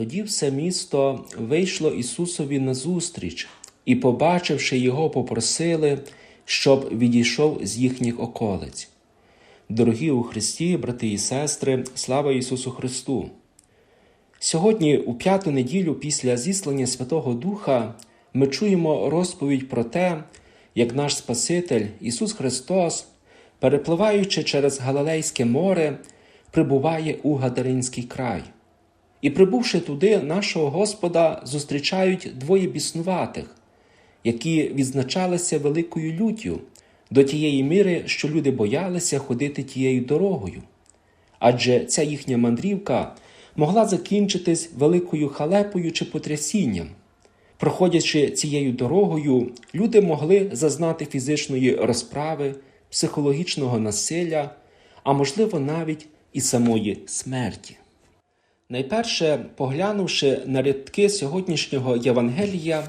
Тоді все місто вийшло Ісусові назустріч і, побачивши його, попросили, щоб відійшов з їхніх околиць. Дорогі у Христі, брати і сестри, слава Ісусу Христу! Сьогодні, у п'яту неділю після зіслання Святого Духа, ми чуємо розповідь про те, як наш Спаситель Ісус Христос, перепливаючи через Галилейське море, прибуває у Гадаринський край. І, прибувши туди, нашого Господа зустрічають двоє біснуватих, які відзначалися великою люттю до тієї міри, що люди боялися ходити тією дорогою. Адже ця їхня мандрівка могла закінчитись великою халепою чи потрясінням. Проходячи цією дорогою, люди могли зазнати фізичної розправи, психологічного насилля, а можливо навіть і самої смерті. Найперше, поглянувши на рядки сьогоднішнього Євангелія,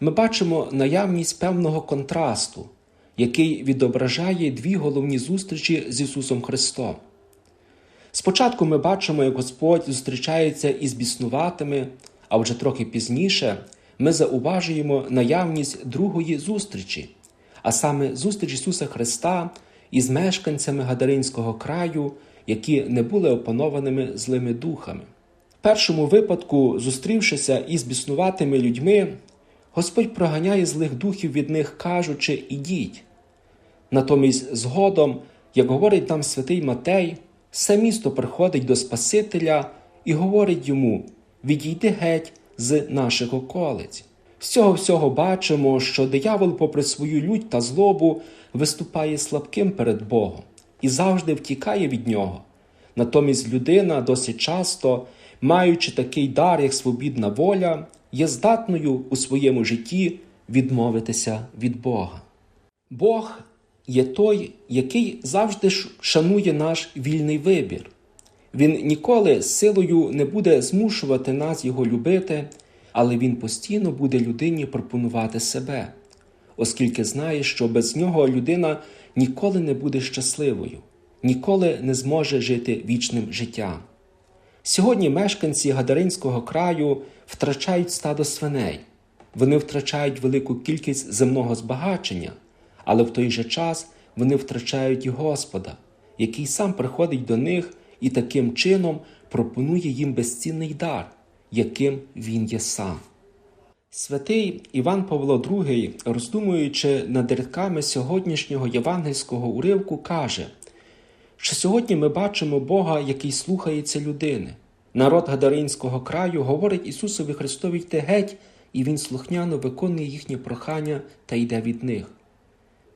ми бачимо наявність певного контрасту, який відображає дві головні зустрічі з Ісусом Христом. Спочатку ми бачимо, як Господь зустрічається із біснуватими, а вже трохи пізніше ми зауважуємо наявність другої зустрічі, а саме зустріч Ісуса Христа із мешканцями Гадаринського краю, які не були опанованими злими духами. Першому випадку, зустрівшися із біснуватими людьми, Господь проганяє злих духів від них, кажучи, ідіть. Натомість, згодом, як говорить нам святий Матей, все місто приходить до Спасителя і говорить йому: відійди геть з наших околиць. З цього всього бачимо, що диявол, попри свою лють та злобу, виступає слабким перед Богом і завжди втікає від нього. Натомість людина досить часто, маючи такий дар, як свобідна воля, є здатною у своєму житті відмовитися від Бога. Бог є той, який завжди шанує наш вільний вибір. Він ніколи силою не буде змушувати нас його любити, але він постійно буде людині пропонувати себе, оскільки знає, що без нього людина ніколи не буде щасливою, ніколи не зможе жити вічним життям. Сьогодні мешканці Гадаринського краю втрачають стадо свиней, вони втрачають велику кількість земного збагачення, але в той же час вони втрачають і Господа, який сам приходить до них і таким чином пропонує їм безцінний дар, яким він є сам. Святий Іван Павло II, роздумуючи над рядками сьогоднішнього євангельського уривку, каже, що сьогодні ми бачимо Бога, який слухається людини. Народ Гадаринського краю говорить Ісусові Христові йти геть, і Він слухняно виконує їхнє прохання та йде від них.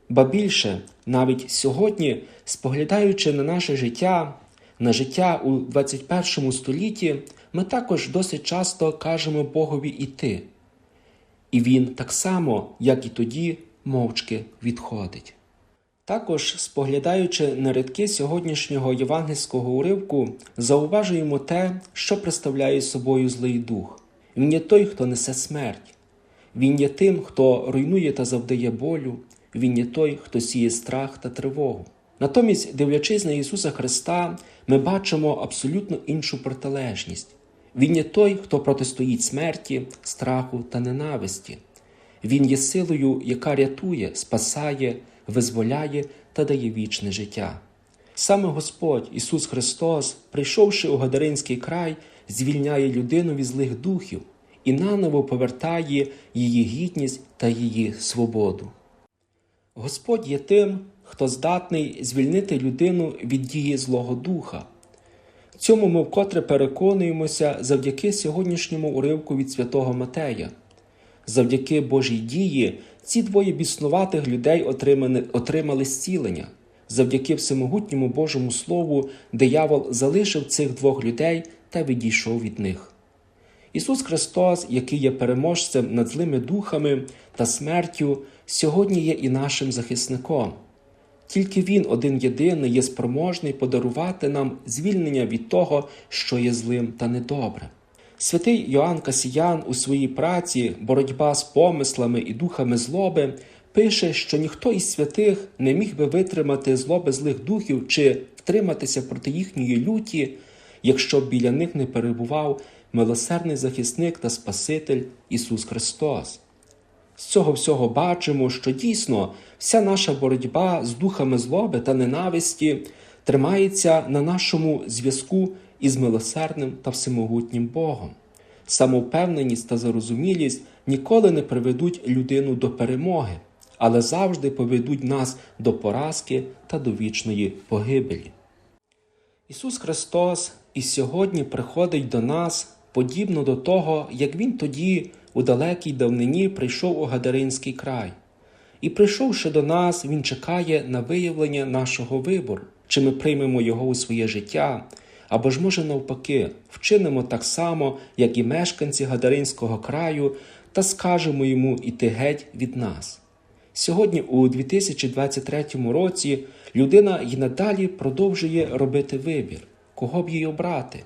Ба більше, навіть сьогодні, споглядаючи на наше життя, на життя у 21 столітті, ми також досить часто кажемо Богові іти. І Він так само, як і тоді, мовчки відходить. Також, споглядаючи на рядки сьогоднішнього євангельського уривку, зауважуємо те, що представляє собою злий дух. Він є той, хто несе смерть, він є тим, хто руйнує та завдає болю, він є той, хто сіє страх та тривогу. Натомість, дивлячись на Ісуса Христа, ми бачимо абсолютно іншу протилежність. Він є той, хто протистоїть смерті, страху та ненависті. Він є силою, яка рятує, спасає, визволяє та дає вічне життя. Саме Господь Ісус Христос, прийшовши у Гадаринський край, звільняє людину від злих духів і наново повертає її гідність та її свободу. Господь є тим, хто здатний звільнити людину від дії Злого Духа. В цьому ми вкотре переконуємося завдяки сьогоднішньому уривку від святого Матея. Завдяки Божій дії ці двоє біснуватих людей отримали, отримали зцілення. Завдяки всемогутньому Божому Слову диявол залишив цих двох людей та відійшов від них. Ісус Христос, який є переможцем над злими духами та смертю, сьогодні є і нашим захисником. Тільки Він один єдиний є спроможний подарувати нам звільнення від того, що є злим та недобре. Святий Йоанн Касіян у своїй праці Боротьба з помислами і духами злоби пише, що ніхто із святих не міг би витримати злоби злих духів чи втриматися проти їхньої люті, якщо б біля них не перебував милосердний захисник та Спаситель Ісус Христос. З цього всього бачимо, що дійсно вся наша боротьба з духами злоби та ненависті тримається на нашому зв'язку із милосердним та всемогутнім Богом. Самовпевненість та зарозумілість ніколи не приведуть людину до перемоги, але завжди поведуть нас до поразки та до вічної погибелі. Ісус Христос і сьогодні приходить до нас подібно до того, як Він тоді у далекій давнині прийшов у Гадаринський край. І прийшовши до нас, Він чекає на виявлення нашого вибору, чи ми приймемо його у своє життя, або ж, може, навпаки, вчинимо так само, як і мешканці Гадаринського краю, та скажемо йому іти геть від нас. Сьогодні, у 2023 році, людина й надалі продовжує робити вибір, кого б їй обрати.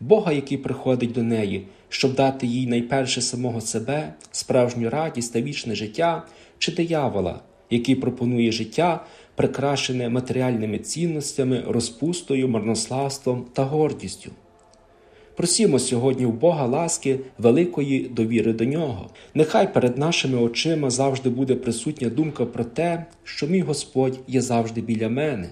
Бога, який приходить до неї, щоб дати їй найперше самого себе, справжню радість та вічне життя, чи диявола, який пропонує життя, прикрашене матеріальними цінностями, розпустою, марнославством та гордістю. Просімо сьогодні в Бога ласки великої довіри до нього. Нехай перед нашими очима завжди буде присутня думка про те, що мій Господь є завжди біля мене.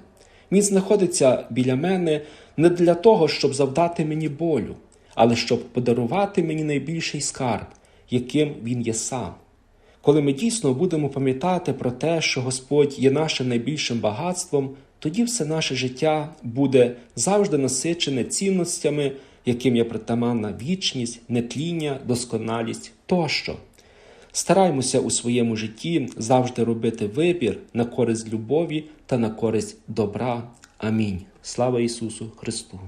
Він знаходиться біля мене не для того, щоб завдати мені болю, але щоб подарувати мені найбільший скарб, яким він є сам. Коли ми дійсно будемо пам'ятати про те, що Господь є нашим найбільшим багатством, тоді все наше життя буде завжди насичене цінностями, яким є притаманна вічність, нетління, досконалість тощо. Стараймося у своєму житті завжди робити вибір на користь любові та на користь добра. Амінь. Слава Ісусу Христу!